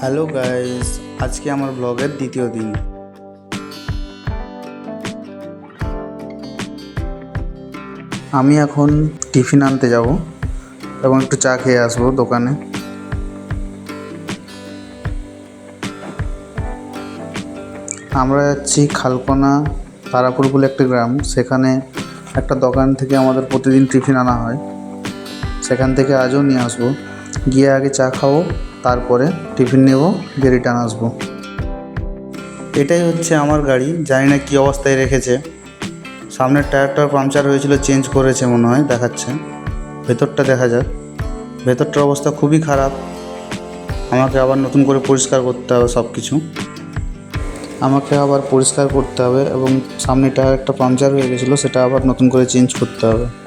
Hello guys, আজকে আমার ব্লগের দ্বিতীয় দিন। আমি এখন টিফিন আনতে যাব এবং একটু চা খেয়ে আসব দোকানে। আমরা যাচ্ছি খালকোনা তারাপুর বলে একটা গ্রাম। সেখানে একটা দোকান থেকে আমাদের প্রতিদিন টিফিন আনা হয়। সেখান থেকে আজও নিয়ে আসব। গিয়ে আগে চা খাব তারপরে টিফিন নেব দিয়ে রিটার্ন আসব। এটাই হচ্ছে আমার গাড়ি, জানি না কী অবস্থায় রেখেছে। সামনের টায়ারটা পাংচার হয়েছিল, চেঞ্জ করেছে মনে হয়, দেখাচ্ছে। ভেতরটা দেখা যাক। ভেতরটার অবস্থা খুবই খারাপ। আমাকে আবার নতুন করে পরিষ্কার করতে হবে সব কিছু আমাকে আবার পরিষ্কার করতে হবে এবং সামনে টায়ারটা পাংচার হয়ে গেছিল, সেটা আবার নতুন করে চেঞ্জ করতে হবে।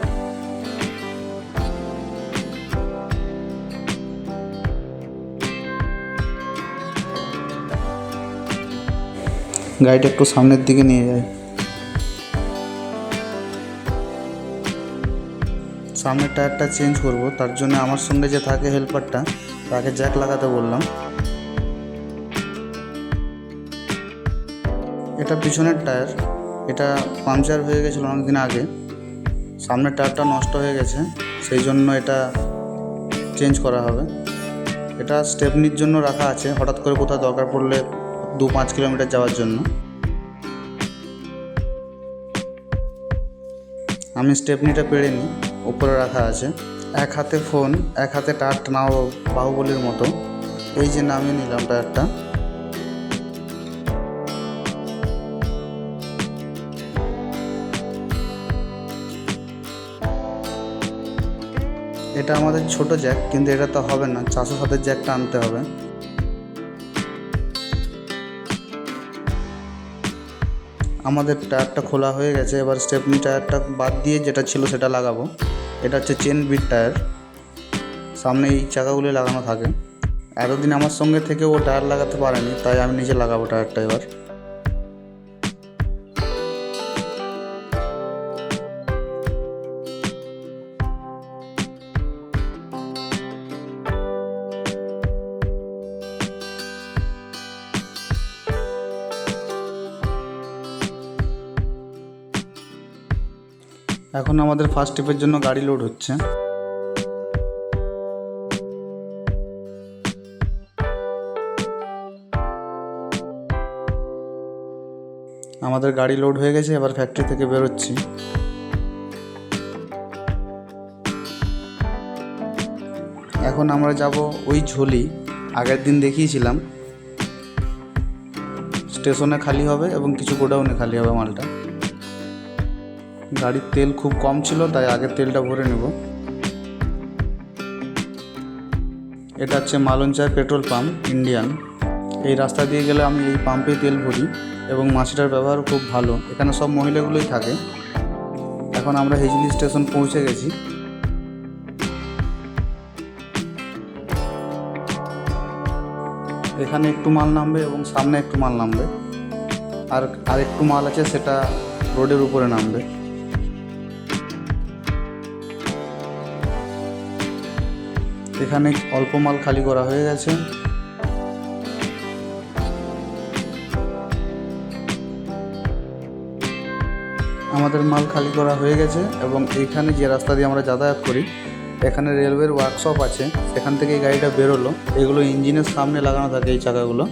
গাড়িটা একটু সামনের দিকে নিয়ে যায় সামনের টায়ারটা চেঞ্জ করব, তার জন্য আমার সঙ্গে যে থাকে হেল্পারটা, তাকে জ্যাক লাগাতে বললাম। এটা পিছনের টায়ার, এটা পাংচার হয়ে গেছিল অনেকদিন আগে। সামনের টায়ারটা নষ্ট হয়ে গেছে, সেই জন্য এটা চেঞ্জ করা হবে। এটা স্টেপনির জন্য রাখা আছে, হঠাৎ করে কোথাও দরকার পড়লে দু পাঁচ কিলোমিটার যাওয়ার জন্য। আমি স্টেপনিটা পেড়ে নিই, উপরে রাখা আছে। এক হাতে ফোন, এক হাতে টায়ারটা নাও বাহুবলির মতো। এই যে নামিয়ে নিলাম টায়ারটা এটা আমাদের ছোট জ্যাক, কিন্তু এটা তো হবে না। চারশো সাতের জ্যাকটা আনতে হবে। আমাদের টায়ারটা খোলা হয়ে গেছে, এবার স্টেপনি টায়ারটা বাদ দিয়ে যেটা ছিল সেটা লাগাবো। এটা হচ্ছে চেন বিট টায়ার সামনে এই চাকাগুলি লাগানো থাকে। এতদিন আমার সঙ্গে থেকে ও টায়ার লাগাতে পারেনি, তাই আমি নিজে লাগাবো টায়ারটা এবার। এখন আমাদের ফার্স্ট ট্রিপের জন্য গাড়ি লোড হচ্ছে। আমাদের গাড়ি লোড হয়ে গেছে, এবার ফ্যাক্টরি থেকে বেরোচ্ছি। এখন আমরা যাব ওই ঝোলি, আগের দিন দেখিয়েছিলাম। স্টেশনে খালি হবে এবং কিছু গোডাউনে খালি হবে মালটা। গাড়ির তেল খুব কম ছিল, তাই আগের তেলটা ভরে নেব। এটা হচ্ছে মালঞ্চায় পেট্রোল পাম্প, ইন্ডিয়ান। এই রাস্তা দিয়ে গেলে আমি এই পাম্পে তেল ভরি এবং মাছিটার ব্যবহার খুব ভালো। এখানে সব মহিলাগুলোই থাকে। এখন আমরা হেজলি স্টেশন পৌঁছে গেছি। এখানে একটু মাল নামবে এবং সামনে একটু মাল নামবে। আর আর একটু মাল আছে, সেটা রোডের উপরে নামবে। এখানে অল্প মাল খালি করা হয়ে গেছে। আমাদের মাল খালি করা হয়ে গেছে এবং এইখানে যে রাস্তা দিয়ে আমরা যাতায়াত করি, এখানে রেলওয়ের ওয়ার্কশপ আছে। সেখান থেকে এই গাড়িটা বেরোলো। এগুলো ইঞ্জিনের সামনে লাগানো থাকে এই চাকাগুলো।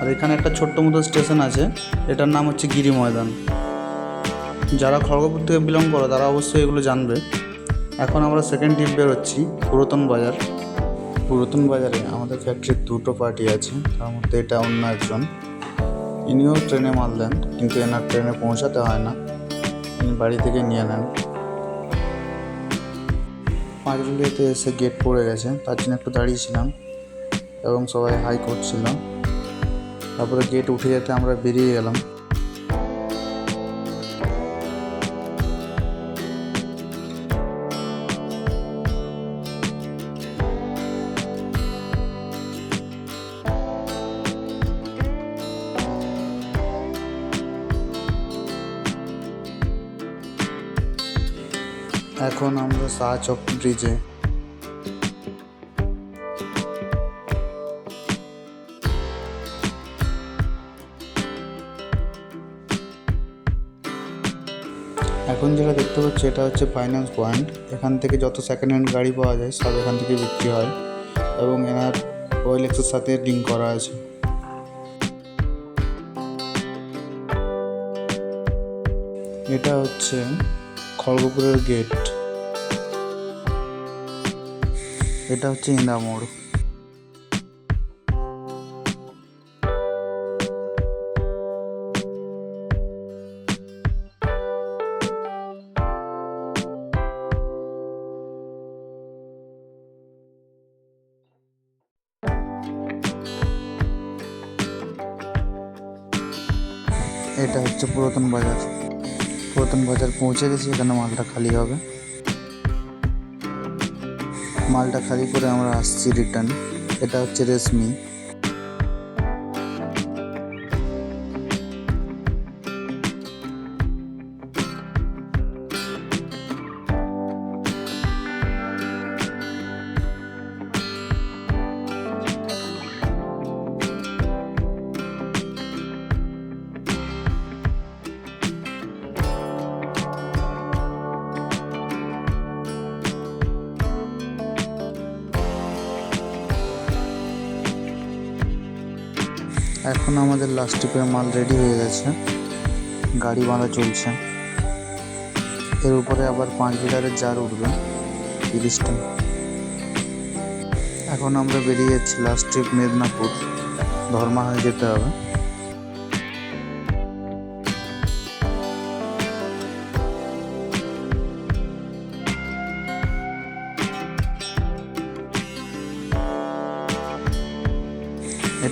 আর এখানে একটা ছোট্ট মতো স্টেশন আছে। এটার নাম হচ্ছে গিরি ময়দান। যারা খড়গপুর থেকে বিলং করো, তারা অবশ্যই এগুলো জানবে। এখন আমরা সেকেন্ড ট্রিপ বেরোচ্ছি, পুরাতন বাজার। পুরাতন বাজারে আমাদের ফ্যাক্টরির দুটো পার্টি আছে। তার মধ্যে এটা অন্য একজন। ইনিও ট্রেনে মাল দেন, কিন্তু এনার ট্রেনে পৌঁছাতে হয় না। ইনি বাড়ি থেকে নিয়ে নেন। পাঁচগুলিতে এসে গেট পড়ে গেছে, তার জন্য একটু দাঁড়িয়েছিলাম এবং সবাই হাই করছিল। তারপরে গেট উঠে যেতে আমরা বেরিয়ে গেলাম। এখন আমরা চক ব্রিজে এখন যেটা দেখতে পাচ্ছি, এটা হচ্ছে ফাইন্যান্স পয়েন্ট এখান থেকে যত সেকেন্ড হ্যান্ড গাড়ি পাওয়া যায়, সব এখান থেকে বিক্রি হয় এবং এনার ওয়েলেক্সের সাথে লিঙ্ক করা আছে। এটা হচ্ছে খড়গপুরের গেট এটা হচ্ছে ইন্দামোড় এটা হচ্ছে পুরাতন বাজার। পুরাতন বাজার পৌঁছে গেছি, এখানে মালটা খালি হবে। মালটা খালি করে আমরা আসছি রিটার্ন এটা হচ্ছে রেশমি। এখন আমাদের লাস্ট ট্রিপের মাল রেডি হয়ে গেছে। গাড়ি বাঁধা চলছে। এর উপরে আবার পাঁচ লিটারের জার উঠবে তিরিশটা এখন আমরা বেরিয়ে যাচ্ছি লাস্ট ট্রিপ মেদিনীপুর। ধর্মা হয়ে যেতে হবে।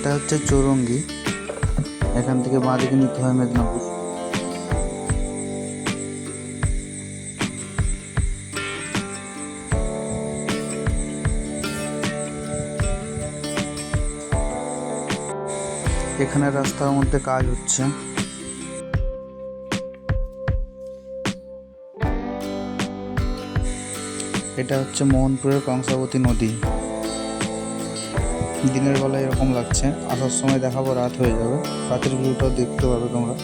এটা হচ্ছে চৌরঙ্গি। এখান থেকে বাঁ দিকে নিতে হয় মেদিনীপুর। এখানে রাস্তার মধ্যে কাজ হচ্ছে। এটা হচ্ছে মোহনপুরের কংসাবতী নদী। দিনের বেলা এরকম লাগছে। আসার সময় দেখাবো, রাত হয়ে যাবে। রাতের ভিউটাও দেখতে পাবে তোমরা।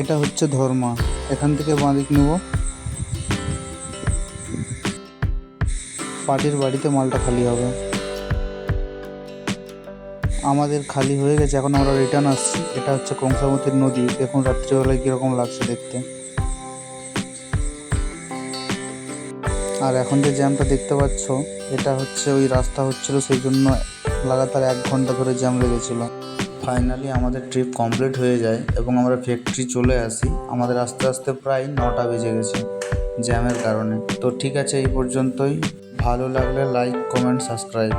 এটা হচ্ছে ধর্মা। এখান থেকে বাঁদিক নেব। পার্টির বাড়িতে মালটা খালি হবে। আমাদের খালি হয়ে গেছে, এখন আমরা রিটার্ন আসছি। এটা হচ্ছে কংসাবতীর নদী। দেখুন রাত্রিবেলায় কীরকম লাগছে দেখতে। আর এখন যে জ্যামটা দেখতে পাচ্ছ, এটা হচ্ছে ওই রাস্তা হচ্ছিল, সেই জন্য লাগাতার এক ঘণ্টা ধরে জ্যাম লেগেছিল। ফাইনালি আমাদের ট্রিপ কমপ্লিট হয়ে যায় এবং আমরা ফ্যাক্টরি চলে আসি। আমাদের আস্তে আস্তে প্রায় নটা বেজে গেছে জ্যামের কারণে। তো ঠিক আছে, এই পর্যন্তই। ভালো লাগলে লাইক কমেন্ট সাবস্ক্রাইব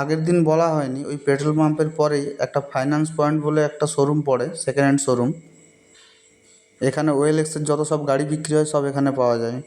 আগের দিন বলা হয়নি, ওই পেট্রোল পাম্পের পরেই একটা ফাইন্যান্স পয়েন্ট বলে একটা শোরুম পড়ে সেকেন্ড হ্যান্ড শোরুম এখানে ওয়েল এক্সের যত সব গাড়ি বিক্রি হয় সব এখানে পাওয়া যায়।